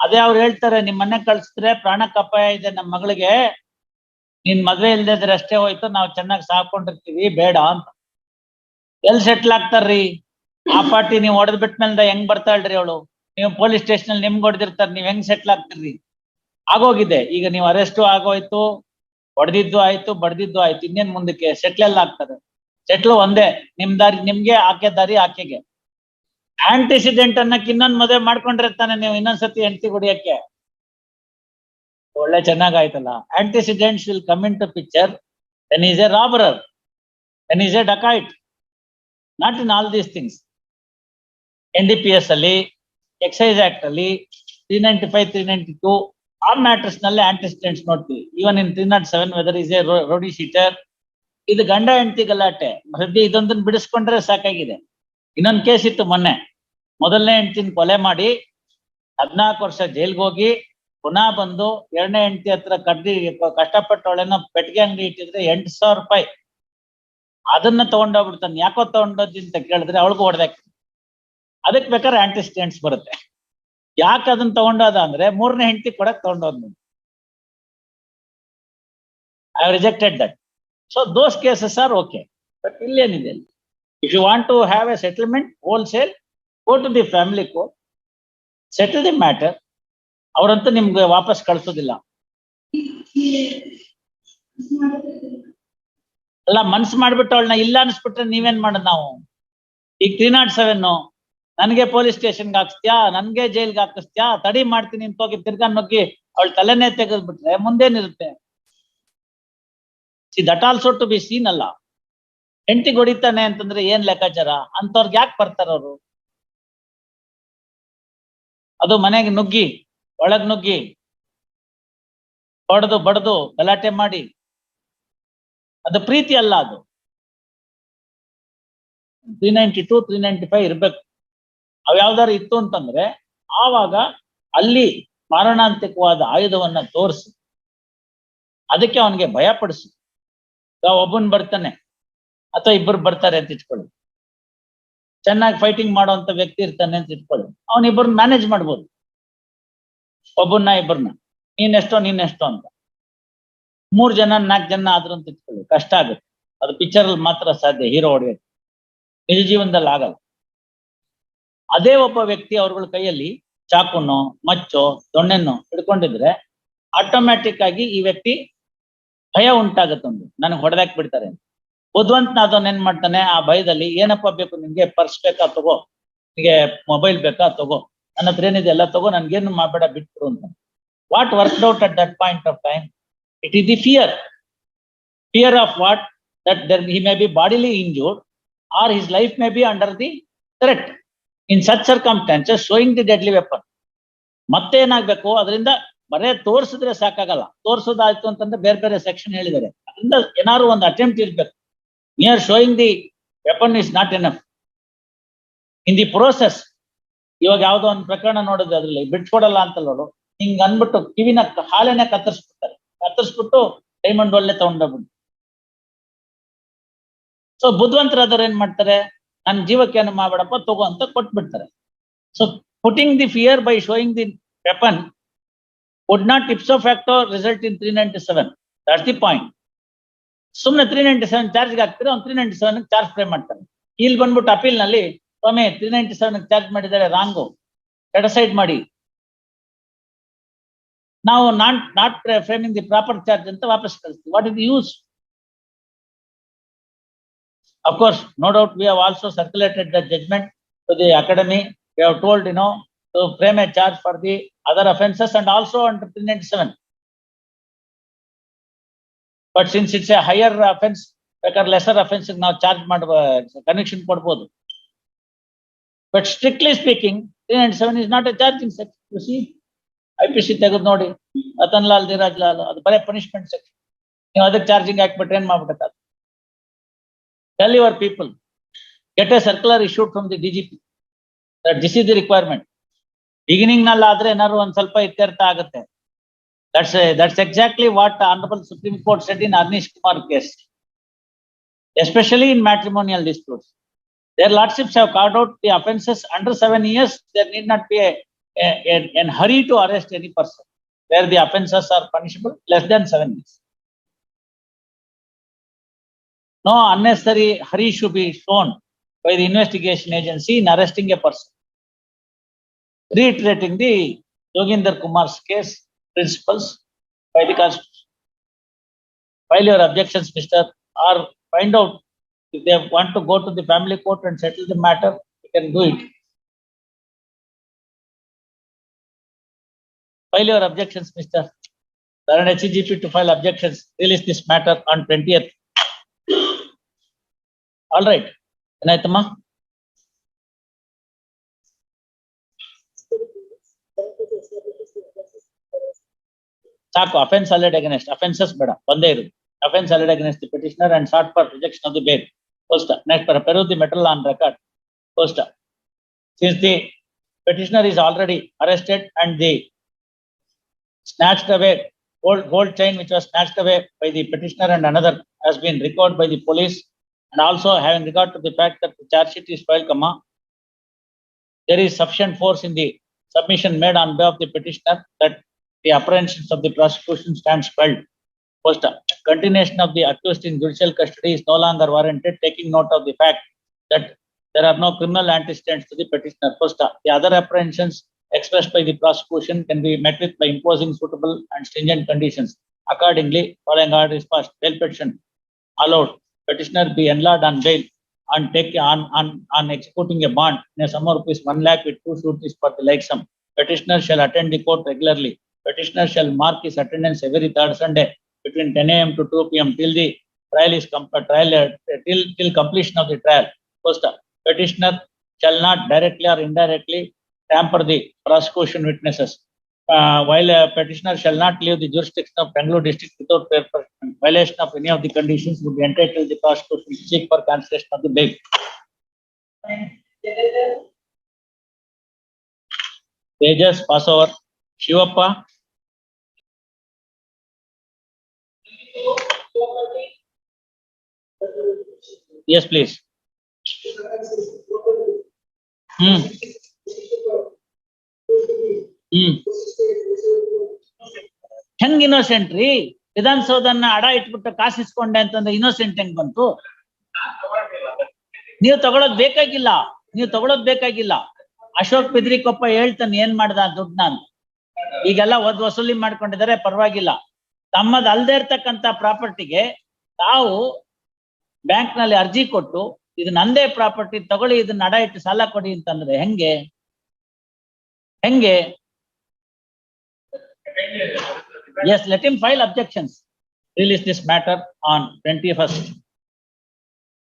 ಅದೇ ಅವ್ರು ಹೇಳ್ತಾರೆ, ನಿಮ್ ಮನೆ ಕಳ್ಸಿದ್ರೆ ಪ್ರಾಣಕ್ಕೆ ಅಪಾಯ ಇದೆ ನಮ್ಮ ಮಗಳಿಗೆ. ನಿನ್ ಮದ್ವೆ ಇಲ್ದೇ ಇದ್ರೆ ಅಷ್ಟೇ ಹೋಯ್ತು, ನಾವ್ ಚೆನ್ನಾಗಿ ಸಾಕೊಂಡಿರ್ತೀವಿ, ಬೇಡ ಅಂತ. ಎಲ್ ಸೆಟ್ಲ್ ಆಗ್ತಾರ್ರಿ? ಆ ಪಾರ್ಟಿ ನೀವು ಹೊಡೆದ್ ಬಿಟ್ಮೇಲೆ ಹೆಂಗ್ ಬರ್ತಾಳ್ರಿ ಅವಳು? ನೀವು ಪೊಲೀಸ್ ಸ್ಟೇಷನ್ ಅಲ್ಲಿ ನಿಮ್ಗೆ ಹೊಡೆದಿರ್ತಾರ, ನೀವ್ ಹೆಂಗ್ ಸೆಟ್ಲ್ ಆಗ್ತಿರ್ರಿ? ಆಗೋಗಿದೆ. ಈಗ ನೀವು ಅರೆಸ್ಟು ಆಗೋಯ್ತು, ಹೊಡೆದಿದ್ದು ಆಯ್ತು, ಬಡ್ದಿದ್ದು ಆಯ್ತು, ಇನ್ನೇನ್ ಮುಂದಕ್ಕೆ? ಸೆಟ್ಲ್ ಎಲ್ಲ ಆಗ್ತದೆ ಸೆಟ್ಲ್ ಒಂದೇ. ನಿಮ್ ದಾರಿ, ನಿಮ್ಗೆ, ಆಕೆ ದಾರಿ, ಆಕೆಗೆ. ಆಂಟಿಸಿಡೆಂಟ್ ಅನ್ನಕ್ ಇನ್ನೊಂದ್ ಮದುವೆ ಮಾಡ್ಕೊಂಡಿರ್ತಾನೆ ನೀವು ಇನ್ನೊಂದ್ಸತಿ ಹೆಂಡತಿ ಕುಡಿಯಕ್ಕೆ ಒಳ್ಳೆ ಚೆನ್ನಾಗಾಯ್ತಲ್ಲ. Antecedents will come in to picture then is a robber then is a dacoit. Not in all these things N D P S ಅಲ್ಲಿ ಎಕ್ಸೈಸ್ ಆಕ್ಟ್ ಅಲ್ಲಿ three ninety five three ninety two ಆ ಮ್ಯಾಟ್ರಸ್ನಲ್ಲಿ antecedents ನೋಡ್ತೀವಿ even in three not seven whether is a rowdy sheeter ಇದು ಗಂಡ ಹೆಂಡತಿ ಗಲಾಟೆ ಸದ್ಯ ಇದೊಂದನ್ನು ಬಿಡಿಸ್ಕೊಂಡ್ರೆ ಸಾಕಾಗಿದೆ. ಇನ್ನೊಂದು ಕೇಸ್ ಇತ್ತು ಮೊನ್ನೆ. ಮೊದಲನೇ ಹೆಂಡತಿನ ಕೊಲೆ ಮಾಡಿ ಹದ್ನಾಲ್ಕು ವರ್ಷ ಜೈಲ್ಗೆ ಹೋಗಿ ಪುನಃ ಬಂದು ಎರಡನೇ ಹೆಂಡತಿ ಹತ್ರ ಕಡ್ಡಿ ಕಷ್ಟಪಟ್ಟವಳನ್ನ ಪೆಟ್ಟಿಗೆ ಅಂಗಡಿ ಇಟ್ಟಿದ್ರೆ ಎಂಟು ಸಾವಿರ ರೂಪಾಯಿ. ಅದನ್ನ ತಗೊಂಡೋಗ್ಬಿಡ್ತಾನೆ. ಯಾಕೋ ತಗೊಂಡೋದಿ ಅಂತ ಕೇಳಿದ್ರೆ ಅವಳಿಗೂ ಹೊಡೆದಾಕ. ಅದಕ್ಕೆ ಬೇಕಾದ್ರೆ ಆಂಟಿಸ್ಟೆಂಟ್ಸ್ ಬರುತ್ತೆ. ಯಾಕೆ ಅದನ್ನ ತಗೊಂಡೋದ ಅಂದ್ರೆ ಮೂರನೇ ಹೆಂಡತಿ ಕೊಡಕ್ ತಗೊಂಡೋದ್ I rejected that so those cases are okay but ಇಲ್ಲೇನಿದೆ if you want to have a settlement wholesale go to the family court settle the matter ಅವರಂತೂ ನಿಮ್ಗೆ ವಾಪಸ್ ಕಳಿಸೋದಿಲ್ಲ. ಅಲ್ಲ, ಮನ್ಸು ಮಾಡ್ಬಿಟ್ಟು ಅವಳನ್ನ ಇಲ್ಲ ಅನ್ಸ್ಬಿಟ್ರೆ ನೀವೇನ್ ಮಾಡೋದು ನಾವು? ಈಗ ತ್ರೀ ನಾಟ್ ಸೆವೆನ್ ನನಗೆ ಪೊಲೀಸ್ ಸ್ಟೇಷನ್ಗೆ ಹಾಕಿಸ್ತೀಯಾ? ನನ್ಗೆ ಜೈಲ್ಗೆ ಹಾಕಿಸ್ತ್ಯಾ? ತಡಿ ಮಾಡ್ತೀನಿ ಅಂತ ಹೋಗಿ ತಿರ್ಗಾ ನುಗ್ಗಿ ಅವಳ ತಲೆನೇ ತೆಗೆದ್ಬಿಟ್ರೆ ಮುಂದೇನಿರುತ್ತೆ? See that also to be seen ಅಲ್ಲ. ಹೆಂಡತಿಗೆ ಹೊಡಿತಾನೆ ಅಂತಂದ್ರೆ ಏನ್ ಲೆಕ್ಕಾಚಾರ? ಅಂತವ್ರಿಗೆ ಯಾಕೆ ಬರ್ತಾರ ಅವರು? ಅದು ಮನೆಗೆ ನುಗ್ಗಿ, ಒಳಗ್ ನುಗ್ಗಿ, ಹೊಡೆದು, ಬಡದು, ಗಲಾಟೆ ಮಾಡಿ. ಅದು ಪ್ರೀತಿ ಅಲ್ಲ ಅದು. Three ninety two three ninety five ಇರ್ಬೇಕು. ಅವ್ ಯಾವ್ದಾರು ಇತ್ತು ಅಂತಂದ್ರೆ, ಆವಾಗ ಅಲ್ಲಿ ಮಾರಣಾಂತಿಕವಾದ ಆಯುಧವನ್ನ ತೋರಿಸಿ. ಅದಕ್ಕೆ ಅವನಿಗೆ ಭಯ ಪಡಿಸು ಒಬ್ಬನ್ ಬರ್ತಾನೆ, ಅಥವಾ ಇಬ್ಬರು ಬರ್ತಾರೆ ಅಂತ ಇಟ್ಕೊಳ್ಳಿ. ಚೆನ್ನಾಗಿ ಫೈಟಿಂಗ್ ಮಾಡುವಂತ ವ್ಯಕ್ತಿ ಇರ್ತಾನೆ ಅಂತ ಇಟ್ಕೊಳ್ಳಿ. ಅವನ್ ಇಬ್ಬರನ್ನ ಮ್ಯಾನೇಜ್ ಮಾಡ್ಬೋದು. ಒಬ್ಬನ್ನ ಇಬ್ಬರನ್ನ ನೀನೆಷ್ಟೋ ನೀನೆಷ್ಟೋ ಅಂತ. ಮೂರ್ ಜನ, ನಾಲ್ಕು ಜನ ಆದ್ರೂ ಅಂತ ಇಟ್ಕೊಳ್ಳಿ. ಕಷ್ಟ ಆಗುತ್ತೆ. ಅದು ಪಿಕ್ಚರ್ ಅಲ್ಲಿ ಮಾತ್ರ ಸಾಧ್ಯ ಹೀರೋ ಹೊಡೆಯೋದು ನಿಜ ಜೀವನದಲ್ಲಿ ಆಗಲ್ಲ. ಅದೇ ಒಬ್ಬ ವ್ಯಕ್ತಿ ಅವ್ರಗಳ ಕೈಯಲ್ಲಿ ಚಾಕುನೋ, ಮಚ್ಚೋ, ದೊಣ್ಣೆನೋ ಹಿಡ್ಕೊಂಡಿದ್ರೆ ಆಟೋಮ್ಯಾಟಿಕ್ ಆಗಿ ಈ ವ್ಯಕ್ತಿ ಭಯ ಉಂಟಾಗತ್ತೊಂದು ನನಗೆ ಹೊಡೆದಾಕ್ ಬಿಡ್ತಾರೆ ಅಂತ. ಬುದ್ಧಿವಂತನಾದವನ್ ಏನ್ ಮಾಡ್ತಾನೆ? ಆ ಭಯದಲ್ಲಿ ಏನಪ್ಪ ಬೇಕು ನಿಮ್ಗೆ ಪರ್ಸ್ ಬೇಕಾ ತಗೋ? ನಿಮಗೆ ಮೊಬೈಲ್ ಬೇಕಾ ತಗೋ? ನನ್ನ ಹತ್ರ ಏನಿದೆ ಎಲ್ಲ ತಗೋ, ನನ್ಗೇನು ಮಾಡಬೇಡ, ಬಿಟ್ಬಿಡು ಅಂತ. What work out at that point of time it is the fear fear of what that there he may be bodily injured or his life may be under the threat. In such circumstances showing the deadly weapon ಮತ್ತೆ ಏನಾಗ್ಬೇಕು ಅದರಿಂದ ಬರೇ ತೋರಿಸಿದ್ರೆ ಸಾಕಾಗಲ್ಲ. ತೋರಿಸೋದಾಯ್ತು ಅಂತಂದ್ರೆ ಬೇರೆ ಬೇರೆ section ಹೇಳಿದ್ದಾರೆ. ಅದರಿಂದ ಏನಾದ್ರು ಒಂದು ಅಟೆಂಪ್ಟ್ ಇರ್ಬೇಕು. Near showing the weapon is not enough. In the process ಇವಾಗ ಯಾವ್ದೋ ಒಂದು ಪ್ರಕರಣ ನೋಡಿದ್ರೆ ಅದ್ರಲ್ಲಿ ಬಿಟ್ಕೊಡಲ್ಲ ಅಂತ ನೋಡು. ಹಿಂಗ್ ಅನ್ಬಿಟ್ಟು ಕಿವಿನ ಹಾಲೆನೆ ಕತ್ತರಿಸ್ಬಿಡ್ತಾರೆ. ಕತ್ತರಿಸ್ಬಿಟ್ಟು ಡೈಮಂಡ್ ಒಳ್ಳೆ ತಗೊಂಡೋಗ್ಬಿಟ್ಟು ಸೊ ಬುದ್ಧಿವಂತರಾದವ್ರು ಏನ್ ಮಾಡ್ತಾರೆ? ನನ್ ಜೀವಕ್ಕೆ ಏನು ಮಾಡ್ಬೇಡಪ್ಪ ತಗೋ ಅಂತ ಕೊಟ್ಬಿಡ್ತಾರೆ. So putting the fear by showing the weapon would not tips of facto result in three ninety seven that's the point ಸುಮ್ನೆ ತ್ರೀ ನೈಂಟಿ ಸೆವೆನ್ ಚಾರ್ಜ್ಗೆ ಹಾಕ್ತಾರೆ ಅವ್ನು three ninety seven charge fry ಮಾಡ್ತಾನೆ. ಇಲ್ಲಿ ಬಂದ್ಬಿಟ್ಟು ಅಪೀಲ್ನಲ್ಲಿ, ಸ್ವಾಮಿ ತ್ರೀ ನೈಂಟಿ ಸೆವೆನ್ ಚಾರ್ಜ್ ಮಾಡಿದ್ದಾರೆ ರಾಂಗು. ಎಡಸೈಡ್ ಮಾಡಿ. ನಾವು not not framing the proper charge ಅಂತ ವಾಪಸ್ ಕಳಿಸ್ತೀವಿ. What is use of course no doubt we have also circulated the judgment to the academy we have told you know to frame a charge for the other offences and also under three ninety seven but since it's a higher offence ಬೇಕಾದ್ರೆ lesser offence ನಾವು charge ಮಾಡುವ connection ಕೊಡ್ಬೋದು. But strictly speaking three ninety seven is not a charging section C I P C ತೆಗೆದು ನೋಡಿ ರತನ್ ಲಾಲ್ ಧೀರಾಜ್ ಲಾಲ್ ಅದು ಬರೇ punishment section ನೀವು ಅದಕ್ಕೆ ಚಾರ್ಜಿಂಗ್ ಹಾಕ್ಬಿಟ್ರೆ ಏನ್ ಮಾಡ್ಬಿಟ್ಟೆ tell your people get a circular issued from the D G P this is the requirement ಬಿಗಿನಿಂಗ್ನಲ್ಲಿ ಆದ್ರೆ ಏನಾದ್ರು ಒಂದ್ ಸ್ವಲ್ಪ ಇತ್ಯರ್ಥ ಆಗುತ್ತೆ. That's a, that's exactly what the Honorable Supreme Court said in Arnish Kumar case, especially in matrimonial disputes. Their lordships have carved out the offences under seven years. There need not be a, a, a, a hurry to arrest any person where the offences are punishable less than seven years. No unnecessary hurry should be shown by the investigation agency in arresting a person. Reiterating the Joginder Kumar's case, principles by the Constitution. File your objections, Mr. Or find out if they want to go to the family court and settle the matter, You can do it. File your objections, Mr. There are HGP to file objections. Release this matter on 20th. All right. Good ಸಾಕು offence alleged against offences ಬೇಡ ಒಂದೇ ಇರು offence alleged against the petitioner and sought for rejection of the bail first next for perusal the material on record first since the petitioner is already arrested and the snatched away gold gold chain which was snatched away by the petitioner and another has been recovered by the police and also having regard to the fact that the charge sheet is filed comma there is sufficient force in the submission made on behalf of the petitioner that the apprehensions of the prosecution stands filed. First, continuation of the accused in judicial custody is no longer warranted, taking note of the fact that there are no criminal antecedents to the petitioner. First, the other apprehensions expressed by the prosecution can be met with by imposing suitable and stringent conditions. Accordingly, following order is passed, bail petition allowed, petitioner be enlarged on bail and take on, on, on executing a bond in a sum of rupees one lakh with two sureties for the like sum. Petitioner shall attend the court regularly. Petitioner shall mark his attendance every third Sunday between ten AM to two PM till the trial is uh, trial, uh, till, till completion of the trial. First, petitioner shall not directly or indirectly tamper the prosecution witnesses. Uh, while a petitioner shall not leave the jurisdiction of Bangalore district without punishment. violation of any of the conditions would be entitled the prosecution to seek for cancellation of the bail. Tejas, pass over. Shivappa. Yes, please. Hmm. ಹ್ಮ್ ಹೆಂಗ್ innocent ರೀ? ವಿಧಾನಸೌಧನ ಅಡ ಇಟ್ಬಿಟ್ಟು ಕಾಸು ಇಸ್ಕೊಂಡೆ ಅಂತಂದ್ರೆ innocent ಹೆಂಗ್ ಬಂತು? ನೀವು ತಗೊಳೋದ್ ಬೇಕಾಗಿಲ್ಲ. ನೀವು ತಗೊಳೋದ್ ಬೇಕಾಗಿಲ್ಲ. ಅಶೋಕ್ ಬಿದ್ರಿಕೊಪ್ಪ ಹೇಳ್ತಾನೆ ಏನ್ ಮಾಡ್ದ ದುಡ್ಡು ನಾನು? ಈಗೆಲ್ಲ ಒದ್ ವಸೂಲಿ ಮಾಡ್ಕೊಂಡಿದ್ದಾರೆ ಪರವಾಗಿಲ್ಲ. ತಮ್ಮದ್ ಅಲ್ದೇ ಇರ್ತಕ್ಕಂತ ಪ್ರಾಪರ್ಟಿಗೆ ತಾವು ಬ್ಯಾಂಕ್ನಲ್ಲಿ ಅರ್ಜಿ ಕೊಟ್ಟು ಇದು ನಂದೇ ಪ್ರಾಪರ್ಟಿ ತಗೊಳ್ಳಿ ಇದನ್ನ ಅಡ ಇಟ್ಟು ಸಾಲ ಕೊಡಿ ಅಂತಂದ್ರೆ ಹೆಂಗೆ? ಹೆಂಗೆ? Yes let in file objections release this matter on twenty first